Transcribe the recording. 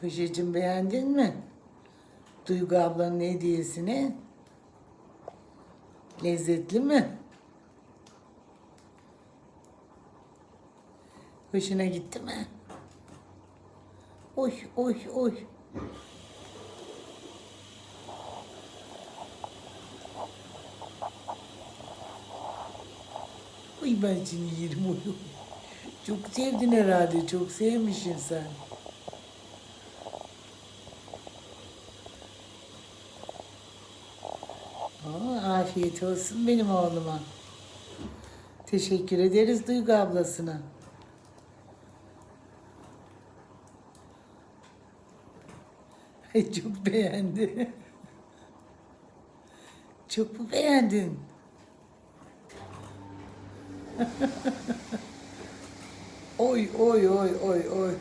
Paşacığım beğendin mi? Duygu ablanın hediyesini. Lezzetli mi? Hoşuna gitti mi? Oy oy oy. Oy ben seni yerim oy. Çok sevdin herhalde. Çok sevmişsin sen. Aa, afiyet olsun benim oğluma. Teşekkür ederiz Duygu ablasına. Ay çok beğendi. Çok mu beğendin? oy oy oy oy oy.